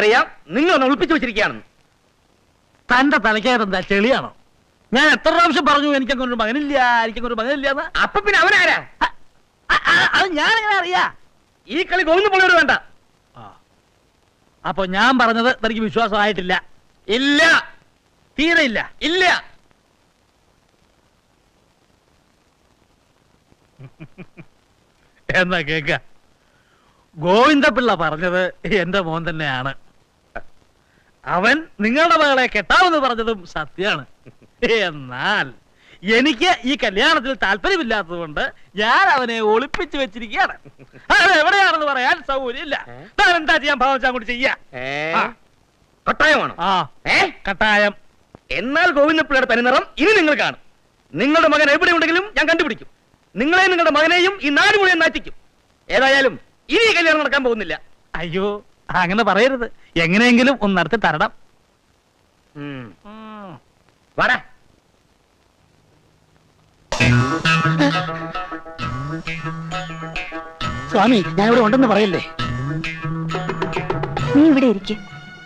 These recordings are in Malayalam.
എനിക്കറിയാം നിങ്ങൾ ഒന്ന് ഒളിപ്പിച്ചു വെച്ചിരിക്കുകയാണെന്ന്. തന്റെ തലക്കകത്തെന്താ ചെളിയാണോ? ഞാൻ എത്ര പ്രാവശ്യം പറഞ്ഞു എനിക്കങ്ങനെ ഒരു മകനില്ല എനിക്കങ്ങനെ ഒരു മകനില്ല എന്ന് അപ്പൊ പിന്നെ അവനാരാ? അ- അ- അ- അത് ഞാൻ എങ്ങനെ അറിയാ? ഈ കളി ഗോവിന്ദ് പിള്ളയോട് വേണ്ട. അപ്പൊ ഞാൻ പറഞ്ഞത് തനിക്ക് വിശ്വാസമായിട്ടില്ല. ഇല്ല. തീരെ ഇല്ല. ഇല്ല. എന്നാ കേക്ക? ഗോവിന്ദപിള്ള പറഞ്ഞത് എന്റെ മോൻ തന്നെയാണ്. അവൻ നിങ്ങളുടെ മകളെ കെട്ടാമെന്ന് പറഞ്ഞതും സത്യമാണ്. എന്നാൽ എനിക്ക് ഈ കല്യാണത്തിൽ താല്പര്യമില്ലാത്തതുകൊണ്ട് ഞാൻ അവനെ ഒളിപ്പിച്ചു വെച്ചിരിക്കുകയാണ്. അത് എവിടെയാണെന്ന് പറയാൻ സൗകര്യമില്ല. താൻ എന്താ ചെയ്യാൻ ഭാവിച്ചാ അങ്ങോട്ട് ചെയ്യാ? കട്ടായമാണോ ആ. ഏ? കട്ടായം. എന്നാൽ ഗോവിന്ദപ്പിള്ളയുടെ തനിനിറം ഇനി നിങ്ങൾ കാണും. നിങ്ങളുടെ മകൻ എവിടെ ഉണ്ടെങ്കിലും ഞാൻ കണ്ടുപിടിക്കും. നിങ്ങളെയും നിങ്ങളുടെ മകനെയും ഈ നാട് മുഴുവൻ നാറ്റിക്കും. ഏതായാലും ഇനി കല്യാണം നടക്കാൻ പോകുന്നില്ല. അയ്യോ അങ്ങനെ പറയരുത്. എങ്ങനെയെങ്കിലും ഒന്ന് നടത്തി തരണം. വാടാ. സ്വാമി ഞാൻ ഇവിടെ ഉണ്ടെന്ന് പറയല്ലേ? നീ ഇവിടെ ഇരിക്കും.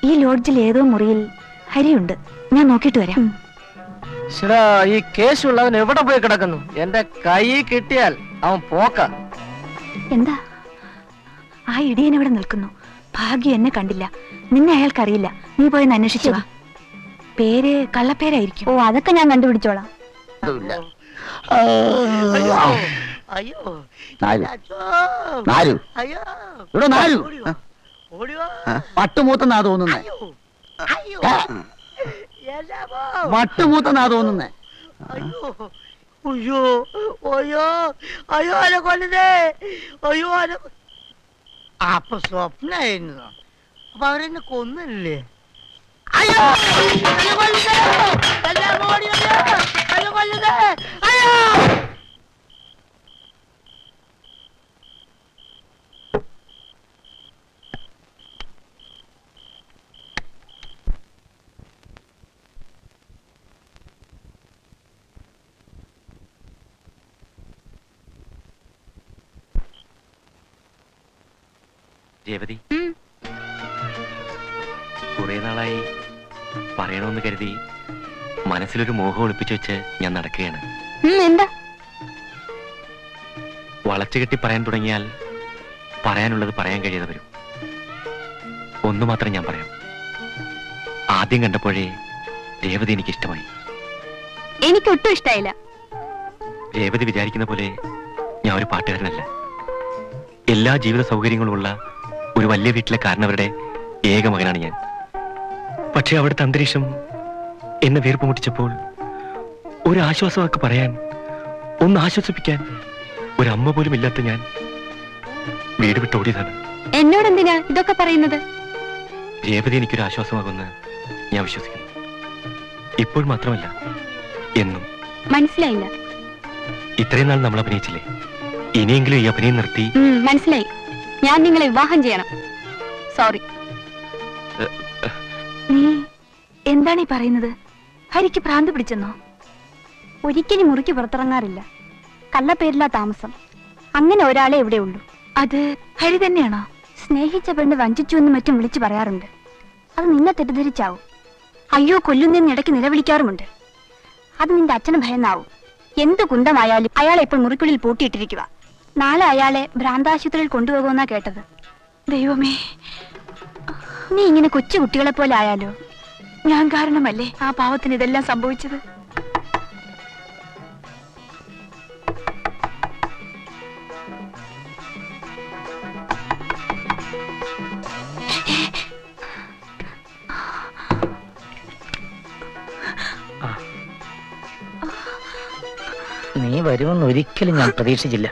ഈ ലോഡ്ജിൽ ഏതോ മുറിയിൽ ഹരിയുണ്ട്. ഞാൻ നോക്കിയിട്ട് വരാം. ശരാ ഈ കേസുള്ളവൻ എവിടെ പോയി കിടക്കുന്നു? എന്റെ കൈ കിട്ടിയാൽ അവൻ പോക്ക. എന്താ? ആ ഇടിയൻ എവിടെ നിൽക്കുന്നു? ഭാഗ്യം എന്നെ കണ്ടില്ല. നിന്നെ അയാൾക്കറിയില്ല. നീ പോയി അന്വേഷിച്ചു. വാ പേര് കള്ളപ്പേരായിരിക്കും. ഓ അതൊക്കെ ഞാൻ കണ്ടുപിടിച്ചോളാം. അയ്യോ. നാലു. നാലു. അയ്യോ. ഇവിടെ നാലു. ഓടിയോ. വട്ടുമൂത്തന്നാ തോന്നുന്നേ. അയ്യോ. വട്ടുമൂത്തന്നാ തോന്നുന്നേ. അയ്യോ. അയ്യോ. അയ്യോ അയ്യോ കൊല്ലതേ അയ്യോ അനെ അപ്പൊ സ്വപ്നായിരുന്നു. അപ്പൊ അവരെന്നെ കൊന്നില്ലേ? അയ്യോ അനെ കൊല്ലതേ എല്ലാം ഓടിയോ അനെ കൊല്ലതേ അയ്യോ രേവതി. കുറെ നാളായി പറയണമെന്ന് കരുതി മനസ്സിലൊരു മോഹം ഒളിപ്പിച്ചു വെച്ച് ഞാൻ നടക്കുകയാണ്. എന്താ? വളച്ചു കെട്ടി പറയാൻ തുടങ്ങിയാൽ പറയാനുള്ളത് പറയാൻ കഴിയാതെ വരും. ഒന്നു മാത്രം ഞാൻ പറയാം. ആദ്യം കണ്ടപ്പോഴേ രേവതി എനിക്ക് ഇഷ്ടമായി എനിക്ക് ഒട്ടും ഇഷ്ടായില്ല. രേവതി വിചാരിക്കുന്ന പോലെ ഞാൻ ഒരു പാട്ടുകാരനല്ല. എല്ലാ ജീവിത സൗകര്യങ്ങളുമുള്ള ഒരു വലിയ വീട്ടിലെ കാരണവരുടെ ഏക മകനാണ് ഞാൻ. പക്ഷെ അവിടുത്തെ അന്തരീക്ഷം എന്നെ വീർപ്പ് മുട്ടിച്ചപ്പോൾ ഒരു ആശ്വാസവാക്ക് പറയാൻ ഒന്ന് ആശ്വസിപ്പിക്കാൻ ഒരമ്മ പോലും ഇല്ലാത്ത ഞാൻ വീട് വിട്ട് ഓടിയതാണ്. എന്നോട് എന്തിനാ ഇതൊക്കെ പറയുന്നത്? രേവതി എനിക്കൊരു ആശ്വാസമാകുമെന്ന് ഞാൻ വിശ്വസിക്കുന്നു. ഇപ്പോൾ മാത്രമല്ല എന്നും. മനസ്സിലായില്ല. ഇത്രയും നാൾ നമ്മൾ അഭിനയിച്ചില്ലേ? ഇനിയെങ്കിലും ഈ അഭിനയം നിർത്തി മനസ്സിലായി. ഞാൻ നിങ്ങളെ വിവാഹം ചെയ്യണം. സോറി നീ എന്താണ് ഈ പറയുന്നത്? ഹരിക്ക് ഭ്രാന്ത് പിടിച്ചെന്നോ? ഒരിക്കലും മുറിക്ക് പുറത്തിറങ്ങാറില്ല. കള്ളപ്പേരില്ലാ താമസം. അങ്ങനെ ഒരാളെ ഇവിടെ ഉള്ളൂ. അത് ഹരി തന്നെയാണോ? സ്നേഹിച്ച പെണ്ണ് വഞ്ചിച്ചു എന്ന് മറ്റും വിളിച്ചു പറയാറുണ്ട്. അത് നിന്നെ തെറ്റിദ്ധരിച്ചാവും. അയ്യോ കൊല്ലുന്നതിന് ഇടയ്ക്ക് നിലവിളിക്കാറുമുണ്ട്. അത് നിന്റെ അച്ഛന് ഭയന്നാവും. എന്ത് കുന്തമായാലും അയാളെ ഇപ്പോൾ മുറിക്കുള്ളിൽ പൂട്ടിയിട്ടിരിക്കുക നാളെ അയാളെ ഭ്രാന്താശുപത്രിയിൽ കൊണ്ടുപോകുമെന്നാ കേട്ടത്. ദൈവമേ. നീ ഇങ്ങനെ കൊച്ചു കുട്ടികളെ പോലെ ആയാലോ? ഞാൻ കാരണമല്ലേ ആ പാവത്തിന് ഇതെല്ലാം സംഭവിച്ചത്? വരുമെന്ന് ഒരിക്കലും ഞാൻ പ്രതീക്ഷിച്ചില്ല.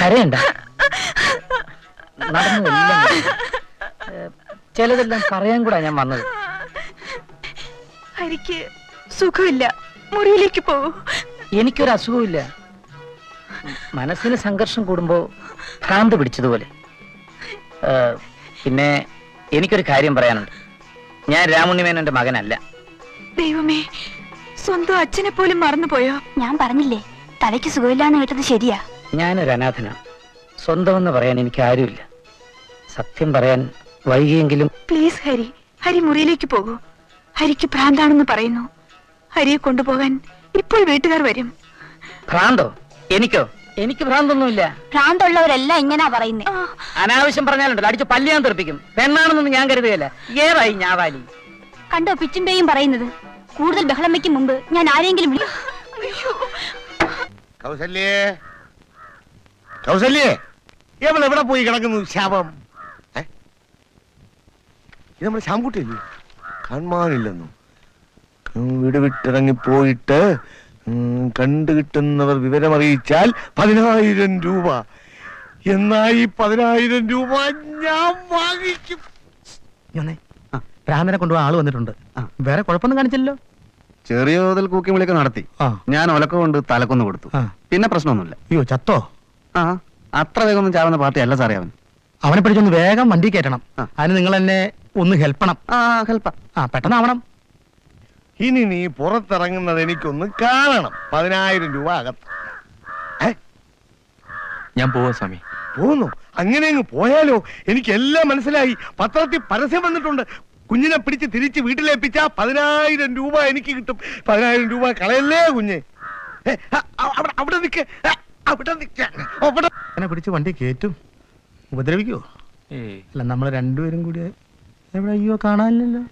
കരയണ്ട. നടന്നതെല്ലാം ചിലതെല്ലാം പറയാൻ കൂടാ ഞാൻ വന്നത്. ഹരിക്ക് സുഖമില്ല. മുറിയിലേക്ക് പോകൂ എനിക്കൊരു അസുഖമില്ല മനസ്സിന് സംഘർഷം കൂടുമ്പോ ഭ്രാന്ത് പിടിച്ചതുപോലെ. പിന്നെ എനിക്കൊരു കാര്യം പറയാനുണ്ട്. ഞാൻ രാമുണ്ണിമേനന്റെ മകനല്ല. ദൈവമേ സ്വന്തം അച്ഛനെ പോലും മറന്നുപോയോ? ഞാൻ പറഞ്ഞില്ലേ തലയ്ക്ക് സുഖമില്ലാന്ന് കേട്ടത് ശരിയാ. ഞാനൊരു അനാഥന. സ്വന്തമെന്ന് പറയാൻ എനിക്ക് ആരുമില്ല. സത്യം പറയാൻ വൈകിയെങ്കിലും പ്ലീസ് ഹരി. ഹരി മുറിയിലേക്ക് പോകൂ. ഹരിക്ക് ഭ്രാന്താണെന്ന് പറയുന്നു. ഹരിയെ കൊണ്ടുപോകാൻ ഇപ്പോൾ വീട്ടുകാർ വരും. ഭ്രാന്തോ? എനിക്കോ? എനിക്ക് ഭ്രാന്തൊന്നുമില്ല. ഭ്രാന്തുള്ളവരെല്ലാം ഇങ്ങനാ പറയുന്നത് അനാവശ്യം പറഞ്ഞാലുണ്ടല്ലോ അടിച്ച് പല്ല് ഞാൻ തെറിപ്പിക്കും. പെണ്ണാണെന്നൊന്നും ഞാൻ കരുതുകയല്ല. ഏറായി ഞാവാലി? കണ്ടോ പിച്ചുമ്പേയും പറയുന്നത്? കൂടുതൽ ബഹളം വയ്ക്കും മുമ്പ് ഞാൻ ആരെങ്കിലും കൗസല്യേ. കൗസല്യേ ഇവൾ എവിടെ പോയി കിടക്കുന്നു? ശാപം ഇത് നമ്മുടെ ശ്യാംകുട്ടിയല്ലേ കാണാനില്ലെന്നു വീട് വിട്ടിറങ്ങി പോയിട്ട് കണ്ടു കിട്ടുന്നവർ വിവരമറിയിച്ചാൽ പതിനായിരം രൂപ. എന്നാ ഈ പതിനായിരം രൂപ ഞാൻ വാങ്ങിക്കും. രാമനെ കൊണ്ടുപോകാൻ ആൾ വന്നിട്ടുണ്ട്. വേറെ കുഴപ്പമൊന്നും കാണിച്ചല്ലോ ചെറിയ തോതിൽ കൂക്കി വിളിയൊക്കെ നടത്തി. ആ. ഞാൻ ഒലക്ക കൊണ്ട് തലക്കൊന്ന് കൊടുത്തു. ആ. പിന്നെ പ്രശ്നമൊന്നുമില്ല. അയ്യോ ചത്തോ? ആ അത്ര വേഗം ഒന്നും ചാവുന്ന പാർട്ടി അല്ല സാറേ അവൻ. അവനെ പിടിച്ചൊന്ന് വേഗം വണ്ടി കയറ്റണം. ആ. അതിന് നിങ്ങൾ എന്നെ ഒന്ന് ഹെൽപ്പണം. ആ ഹെൽപ്പ. ആ പെട്ടെന്നാവണം. ഇനി നീ പുറത്തിറങ്ങുന്നത് എനിക്കൊന്ന് കാണണം. പതിനായിരം രൂപ അകത്ത്. ഞാൻ പോവാ സ്വാമി. പോന്നു. അങ്ങനെ അങ്ങ് പോയാലോ? എനിക്ക് എല്ലാം മനസ്സിലായി. പത്രത്തിൽ പരസ്യം വന്നിട്ടുണ്ട്. കുഞ്ഞിനെ പിടിച്ച് തിരിച്ച് വീട്ടിലേപ്പിച്ച പതിനായിരം രൂപ എനിക്ക് കിട്ടും. പതിനായിരം രൂപ കളയല്ലേ കുഞ്ഞ്? അവിടെ അവിടെ നിൽക്ക് അവിടെ നിൽക്ക പിടിച്ച് വണ്ടി കയറ്റും. ഉപദ്രവിക്കോ? അല്ല നമ്മൾ രണ്ടുപേരും കൂടി എവിടെ അയ്യോ കാണാനില്ലല്ലോ.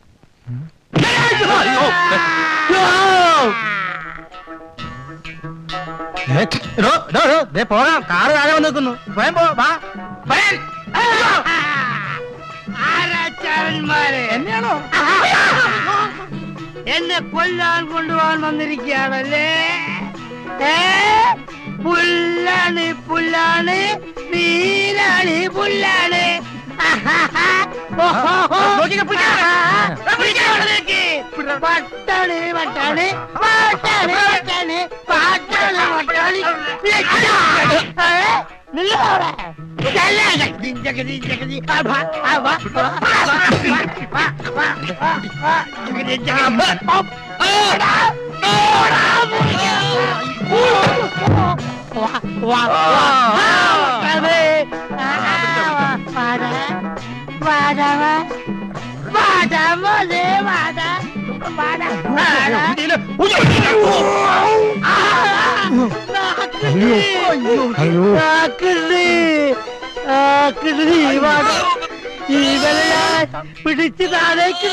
പോകാം കാറ് താഴെ വന്ന് നിൽക്കുന്നു. വേഗം പോ വാ. എന്നെയാണോ? എന്നെ കൊല്ലാൻ കൊണ്ടുപോകാൻ വന്നിരിക്കുകയാണല്ലേ? ഏ? പുല്ലാണ് പുല്ലാണ് നീലാണ് പുല്ലാണ്. നോക്കിക്കോ, പാട്ടാണ് പട്ടാണ് പട്ടാണ് പാട്ടാണ് പട്ടാണ് പാട്ടാണ് പട്ടാണ് നിങ്ങളവിടെ പിടിച്ച് താഴേക്ക്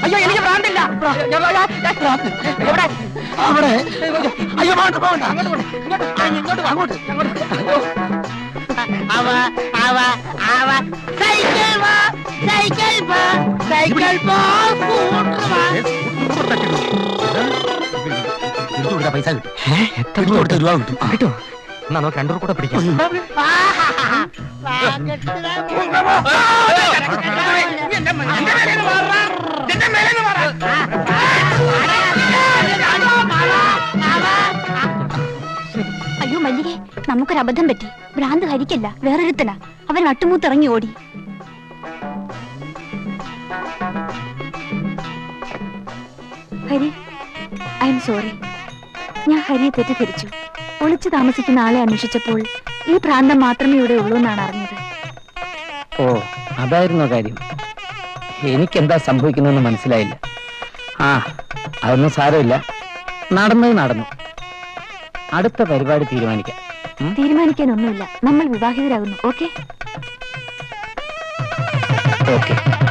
അയ്യോ. എനിക്ക് ഭ്രാന്തില്ല അവിടെ. അയ്യോ അങ്ങോട്ട് അങ്ങോട്ട് അങ്ങോട്ട്. അവ അവ അവ. സൈക്കിൾ വാ സൈക്കിൾ വാ സൈക്കിൾ വാ സ്കൂട്ടർ വാ. പൈസ കിട്ടും. എടുത്തു കൊടുത്ത? രൂപ കിട്ടും. കിട്ടോ എന്നാ നമുക്ക് രണ്ടു കൂടെ പിടിക്കാം. അയ്യോ മല്ലികെ നമുക്കൊരു അബദ്ധം പറ്റി. ഭ്രാന്ത് ഹരിക്കല്ല വേറൊരുത്തനാ. അവൻ അട്ടുമൂത്തിറങ്ങി ഓടി. Hari I am sorry. ഞാൻ ഹരിയെ തെറ്റിദ്ധരിച്ചു. ഒളിച്ചു താമസിക്കുന്ന ആളെ അന്വേഷിച്ചപ്പോൾ ഈ പ്രാന്തം മാത്രമേ ഇവിടെ ഉള്ളൂ എന്നാണ് അറിഞ്ഞത്. ഓ അതായിരുന്നു കാര്യം. എനിക്കെന്താ സംഭവിക്കുന്നതെന്ന് മനസ്സിലായില്ല. ആ അതൊന്നും സാരമില്ല. നടന്നത് നടന്നു. അടുത്ത പരിപാടി തീരുമാനിക്കാം. തീരുമാനിക്കാനൊന്നുമില്ല. നമ്മൾ വിവാഹിതരാകുന്നു. ഓക്കെ? ഓക്കെ.